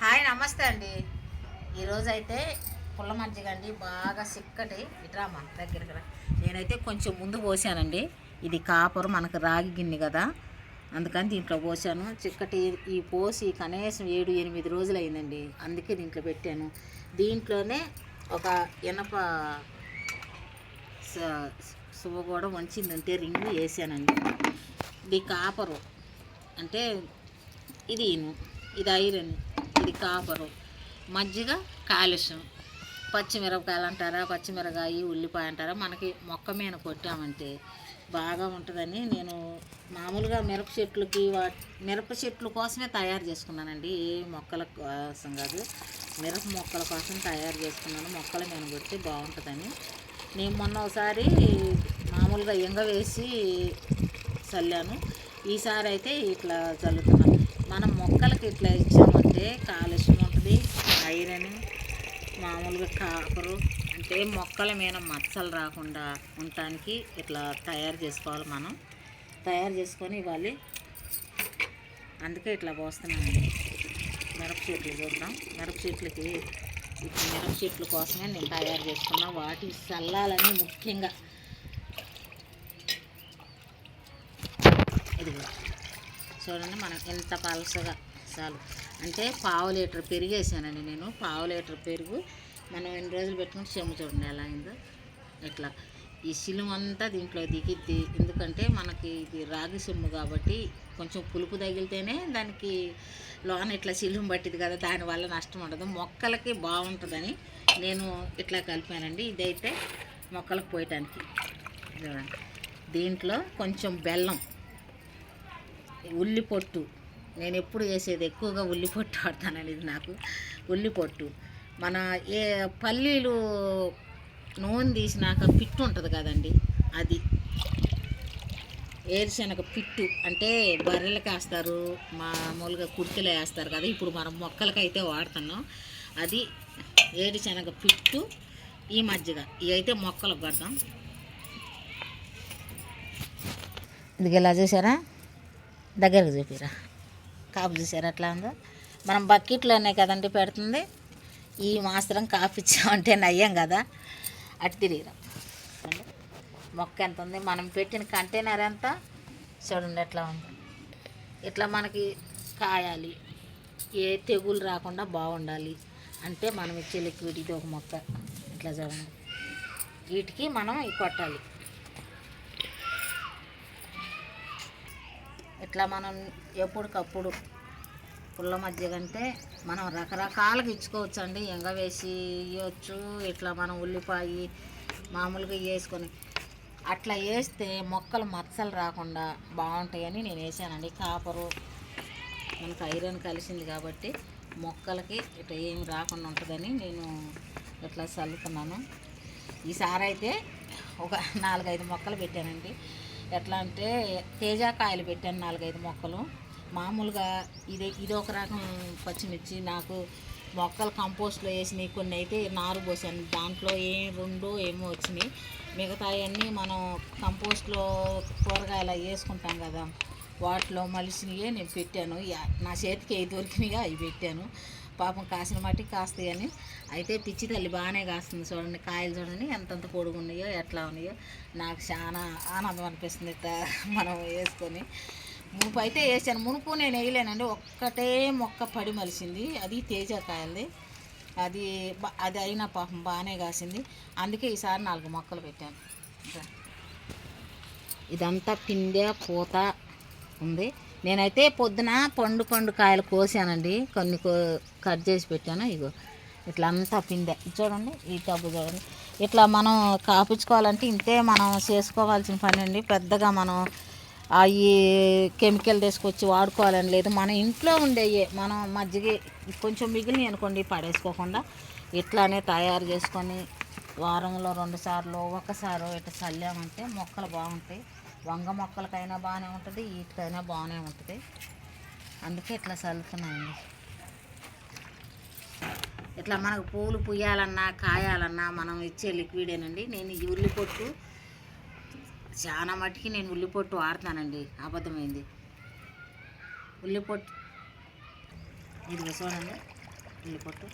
Hi నమస్తే అండి. ఈరోజు అయితే పుల్ల మజ్జిగ అండి బాగా చిక్కటి ఇట్రామా దగ్గరికి రా. నేనైతే కొంచెం ముందు పోసానండి. ఇది కాపరు మనకు రాగి గిన్నె కదా. అందుకని దీంట్లో పోసాను. చిక్కటి ఈ పోసి కనీసం ఏడు ఎనిమిది రోజులు అయిందండి అందుకే దీంట్లో పెట్టాను. దీంట్లోనే ఒక ఇనప సువ్వ కూడా వంచిందంటే రింగు వేసానండి. ఇది కాపరు. అంటే ఇది ఇది ఐరన్. ఇది కాపరు. మజ్జిగ కాలుష్యం. పచ్చిమిరపకాయలు అంటారా పచ్చిమిరకాయ ఉల్లిపాయ అంటారా మనకి మొక్క మీద కొట్టామంటే బాగా ఉంటుందని నేను మామూలుగా మిరప చెట్లకి వా మిరప చెట్ల కోసమే తయారు చేసుకున్నానండి. ఏ మొక్కల కోసం కాదు. మిరప మొక్కల కోసం తయారు చేసుకున్నాను. మొక్కల మీద కొట్టి బాగుంటుందని. నేను మొన్న ఒకసారి మామూలుగా ఎంగ వేసి చల్లాను. ఈసారి అయితే ఇట్లా చల్లుతున్నాను. మనం మొక్కలకి ఇట్లా ఇచ్చామంటే కాలుష్యం ఉంటుంది ఐరన్ మామూలుగా కాపరు అంటే మొక్కల మీద మచ్చలు రాకుండా ఉండటానికి ఇట్లా తయారు చేసుకోవాలి మనం. తయారు చేసుకొని ఇవ్వాలి. అందుకే ఇట్లా పోస్తున్నానండి. మిరప చెట్లు చూద్దాం. మిరప చెట్లకి ఇప్పుడు మిరప చెట్ల కోసమే నేను తయారు చేసుకున్నా వాటి చల్లాలని ముఖ్యంగా ఇదిగో చూడండి మనం ఎంత పలసగా చాలు. అంటే పావు లీటర్ పెరుగు వేసానండి నేను. పావు లీటర్ పెరుగు మనం ఎన్ని రోజులు పెట్టుకుంటే చెమ్ము చూడండి ఎలా అయిందో. ఇట్లా ఈ సిలుము అంతా దీంట్లో దిగిద్ది. ఎందుకంటే మనకి ఇది రాగి సిమ్ము కాబట్టి కొంచెం పులుపు తగిలితేనే దానికి లోన ఇట్లా సిలుము పట్టింది కదా దానివల్ల నష్టం ఉండదు. మొక్కలకి బాగుంటుందని నేను ఇట్లా కలిపానండి. ఇదైతే మొక్కలకు పోయటానికి. చూడండి దీంట్లో కొంచెం బెల్లం ఉల్లి పొట్టు నేను ఎప్పుడు వేసేది ఎక్కువగా ఉల్లిపొట్టు వాడతాననేది వాడతానండి ఇది నాకు. ఉల్లిపొట్టు మన ఏ పల్లీలు నూనె తీసినాక పిట్టు ఉంటుంది కదండి అది. ఏరుశనగ పిట్టు అంటే బర్రెలకు వేస్తారు మామూలుగా కుర్తిలో వేస్తారు కదా ఇప్పుడు మనం మొక్కలకైతే వాడుతున్నాం. అది ఏరుశనగ పిట్టు ఈ మజ్జిగ. ఇవైతే మొక్కలకు పడతాం ఇది ఇలా చూసారా? దగ్గరకు చూపిరా. కాపు చూసారు? ఎట్లా ఉందో? మనం బకెట్లోనే కదండి పెడుతుంది. ఈ మాత్రం కాపు ఇచ్చామంటే నయ్యం కదా. అటు తిరిగిరాం. మొక్క ఎంత ఉంది? మనం పెట్టిన కంటైనర్ ఎంత? చూడండి ఎట్లా ఉంది. ఇట్లా మనకి కాయాలి. ఏ తెగులు రాకుండా బాగుండాలి. అంటే మనం ఇచ్చే లిక్విడ్ ఇది ఒక మొక్క. ఇట్లా చూడండి. వీటికి మనం కొట్టాలి. ఇట్లా మనం ఎప్పటికప్పుడు పుల్ల మధ్య కంటే మనం రకరకాలుగా ఇచ్చుకోవచ్చు అండి ఎంగ వేసి ఇవ్వచ్చు ఇట్లా మనం ఉల్లిపాయ మామూలుగా వేసుకొని అట్లా వేస్తే మొక్కలు మచ్చలు రాకుండా బాగుంటాయని నేను వేసానండి. కాపరు మనకు ఐరన్ కలిసింది కాబట్టి మొక్కలకి ఇట్లా ఏమి రాకుండా ఉంటుందని నేను ఇట్లా చల్లుతున్నాను. ఈసారి అయితే ఒక నాలుగైదు మొక్కలు పెట్టానండి. ఎట్లా అంటే తేజాకాయలు పెట్టాను నాలుగైదు మొక్కలు. మామూలుగా ఇది ఇది ఒక రకం పచ్చిమిర్చి. నాకు మొక్కలు కంపోస్ట్లో వేసినాయి కొన్ని అయితే నారు పోసాను. దాంట్లో ఏం రెండో ఏమో వచ్చినాయి. మిగతాయన్నీ మనం కంపోస్ట్లో కూరగాయలు వేసుకుంటాం కదా వాటిలో మలిసినవే నేను పెట్టాను. నా చేతికి ఏ దొరికినాయో అవి పెట్టాను. పాపం కాసిన మట్టి కాస్తాయని అయితే పిచ్చి తల్లి బాగానే కాస్తుంది చూడండి కాయలు చూడండి ఎంతంత పొడుగు ఉన్నాయో ఎట్లా ఉన్నాయో. నాకు చాలా ఆనందం అనిపిస్తుంది మనం వేసుకొని. మునుపు అయితే వేసాను. మునుపు నేను వేయలేనండి. ఒక్కటే మొక్క పడి మలిసింది. అది తేజకాయలది అది అది అయినా పాపం బాగానే కాసింది. అందుకే ఈసారి నాలుగు మొక్కలు పెట్టాను. ఇదంతా పిందె పూత ఉంది. నేనైతే పొద్దున పండు పండు కాయలు కోసానండి. కొన్ని కో కట్ చేసి పెట్టాను. ఇగో ఇట్లా అంతా పిందే చూడండి ఈ టబ్బు చూడండి. ఇట్లా మనం కాపించుకోవాలంటే ఇంతే మనం చేసుకోవాల్సిన పని అండి. పెద్దగా మనం అవి కెమికల్ తీసుకొచ్చి వాడుకోవాలని లేదు. మన ఇంట్లో ఉండేవి మనం మజ్జిగ కొంచెం మిగిలిన అనుకోండి పడేసుకోకుండా ఇట్లానే తయారు చేసుకొని వారంలో రెండు సార్లు ఒకసారి ఇట్లా చల్లామంటే మొక్కలు బాగుంటాయి. వంగ మొక్కలకైనా బాగానే ఉంటుంది వీటికైనా బాగానే ఉంటుంది. అందుకే ఇట్లా చల్లుతున్నాయండి ఇట్లా మనకు పూలు పుయ్యాలన్నా కాయాలన్నా మనం ఇచ్చే లిక్విడేనండి నేను ఈ ఉల్లి పొట్టు చాలా మటుకి నేను ఉల్లి పొట్టు వాడతానండి. అబద్ధమైంది. ఉల్లి పొట్టు ఇది చూడండి ఉల్లిపొట్టు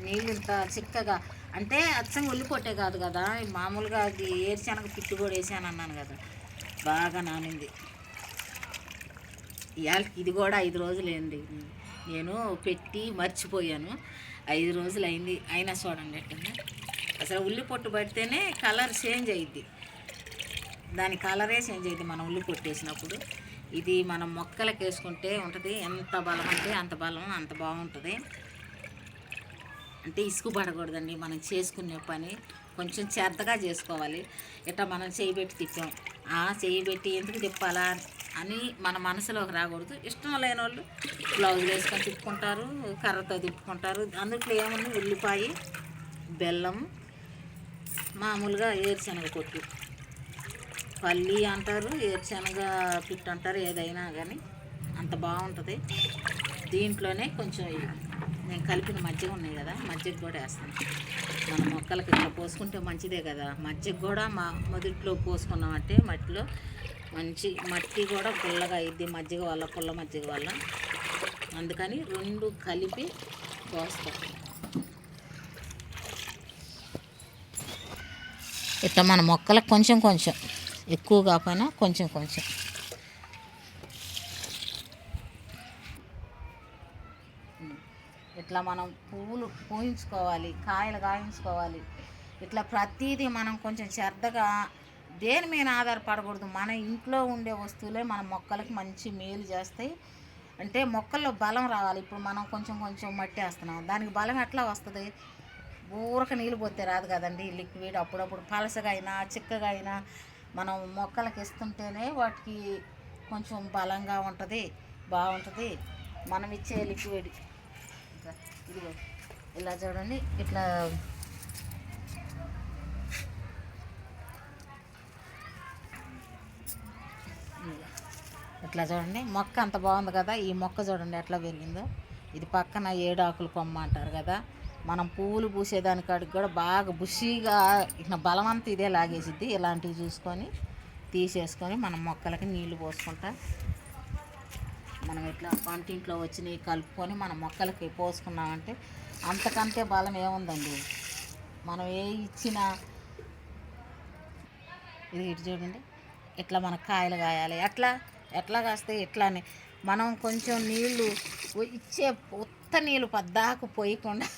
నీళ్ళు ఇంత చిక్కగా. అంటే అచ్చంగా ఉల్లిపొట్టే కాదు కదా. మామూలుగా అది ఏరుశనగ పిట్టు కూడా వేసాను అన్నాను కదా. బాగా నానింది. ఇవాళ ఇది కూడా ఐదు రోజులు అయింది నేను పెట్టి మర్చిపోయాను. ఐదు రోజులు అయింది అయినా చూడండి ఎట్టంగా అసలు ఉల్లి పొట్టు పడితేనే కలర్ చేంజ్ అయ్యిద్ది దాని కలరే చేంజ్ అయ్యింది మనం ఉల్లి పొట్టేసినప్పుడు ఇది మనం మొక్కలకు వేసుకుంటే ఉంటుంది. ఎంత బలం అంటే అంత బలం అంత బాగుంటుంది. అంటే ఇసుకు పడకూడదండి మనం చేసుకునే పని కొంచెం శ్రద్ధగా చేసుకోవాలి. ఇట్లా మనం చేయి పెట్టి తిప్పాం ఆ చేయి పెట్టి ఎందుకు తిప్పాలా అని మన మనసులోకి రాకూడదు. ఇష్టం లేని వాళ్ళు బ్లౌజ్ వేసుకొని తిప్పుకుంటారు కర్రతో తిప్పుకుంటారు. అందుట్లో ఏముంది? ఉల్లిపాయ బెల్లం మామూలుగా ఏరుశనగ కొట్టి పల్లి అంటారు ఏరుశనగ పిట్టు అంటారు ఏదైనా కానీ అంత బాగుంటుంది. దీంట్లోనే కొంచెం నేను కలిపిన మజ్జిగ ఉన్నాయి కదా మజ్జిగ కూడా వేస్తాం మన మొక్కలకి ఇట్లా పోసుకుంటే మంచిదే కదా. మజ్జిగ కూడా మా మొదట్లో పోసుకున్నామంటే మట్టిలో మంచి మట్టి కూడా పుల్లగా అయింది మజ్జిగ వల్ల పుల్ల మజ్జిగ వల్ల. అందుకని రెండు కలిపి పోస్తాం. ఇట్లా మన మొక్కలకు కొంచెం కొంచెం ఎక్కువ కాకపోయినా కొంచెం కొంచెం. ఇట్లా మనం పువ్వులు పూయించుకోవాలి కాయలు కాయించుకోవాలి. ఇట్లా ప్రతీది మనం కొంచెం శ్రద్ధగా దేని మీద ఆధారపడకూడదు. మన ఇంట్లో ఉండే వస్తువులే మన మొక్కలకి మంచి మేలు చేస్తాయి. అంటే మొక్కల్లో బలం రావాలి. ఇప్పుడు మనం కొంచెం కొంచెం మట్టి వేస్తున్నాం. దానికి బలం ఎట్లా వస్తుంది? ఊరక నీళ్ళు పోతే రాదు కదండి. లిక్విడ్ అప్పుడప్పుడు పలసగా అయినా చిక్కగా అయినా మనం మొక్కలకి ఇస్తుంటేనే వాటికి కొంచెం బలంగా ఉంటుంది బాగుంటుంది. మనం ఇచ్చే లిక్విడ్ ఇలా చూడండి ఇట్లా ఇట్లా చూడండి మొక్క అంత బాగుంది కదా ఈ మొక్క చూడండి ఎట్లా పెరిగిందో. ఇది పక్కన ఏడాకులు కొమ్మ అంటారు కదా మనం పువ్వులు పూసేదానికాడికి కూడా బాగా బుషీగా ఇట్లా బలమంతా ఇదే లాగేసిద్ది. ఇలాంటివి చూసుకొని తీసేసుకొని మనం మొక్కలకి నీళ్ళు పోసుకుంటా మనం ఇట్లా వంటింట్లో వచ్చినవి కలుపుకొని మన మొక్కలకి పోసుకున్నామంటే అంతకంటే బలం ఏముందండి? మనం ఏ ఇచ్చినా ఇది ఇటు చూడండి. ఇట్లా మన కాయలు కాయాలి? ఎట్లా ఎట్లా కాస్తే ఇట్లానే మనం కొంచెం నీళ్ళు ఇచ్చే ఉత్త నీళ్ళు పద్దాకు పోయకుండా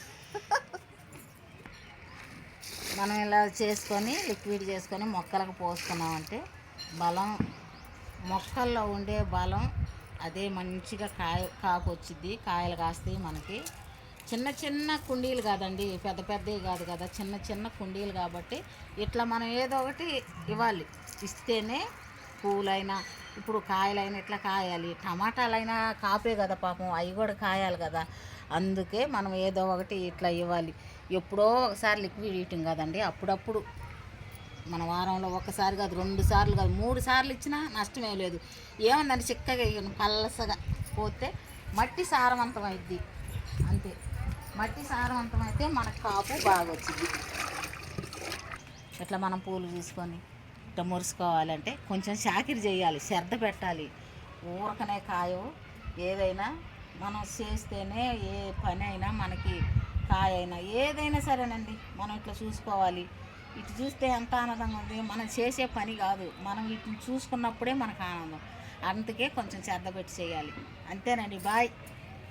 మనం ఇలా చేసుకొని లిక్విడ్ చేసుకొని మొక్కలకు పోసుకున్నామంటే బలం మొక్కల్లో ఉండే బలం అదే మంచిగా కాయ కాపు వచ్చింది కాయలు కాస్తాయి మనకి చిన్న చిన్న కుండీలు కాదండి పెద్ద పెద్దవి కాదు కదా చిన్న చిన్న కుండీలు కాబట్టి ఇట్లా మనం ఏదో ఒకటి ఇవ్వాలి. ఇస్తేనే పూలైనా ఇప్పుడు కాయలైనా ఇట్లా కాయాలి. టమాటాలైనా కాపే కదా పాపం అవి కూడా కాయాలి కదా. అందుకే మనం ఏదో ఒకటి ఇట్లా ఇవ్వాలి. ఎప్పుడో ఒకసారి లిక్విడ్ ఇయటం కదండి అప్పుడప్పుడు మన వారంలో ఒకసారి కాదు రెండు సార్లు కాదు మూడు సార్లు ఇచ్చినా నష్టమే లేదు. ఏముందండి చిక్కగా ఇయ్యను పల్లసగా పోతే మట్టి సారవంతమైద్ది. అంతే. మట్టి సారవంతమైతే మన మనకు కాపు బాగా వచ్చింది ఇట్లా మనం పూలు తీసుకొని ఇట్లా మురుసుకోవాలంటే కొంచెం చాకిరి చేయాలి శ్రద్ధ పెట్టాలి. ఊరకనే కాయవు. ఏదైనా మనం చేస్తేనే ఏ పని అయినా మనకి కాయ అయినా ఏదైనా సరేనండి మనం ఇట్లా చూసుకోవాలి. ఇటు చూస్తే ఎంత ఆనందంగా ఉంది. మనం చేసే పని కాదు. మనం వీటిని చూసుకున్నప్పుడే మనకు ఆనందం. అందుకే కొంచెం శ్రద్ధ పెట్టి చేయాలి. అంతేనండి. బాయ్.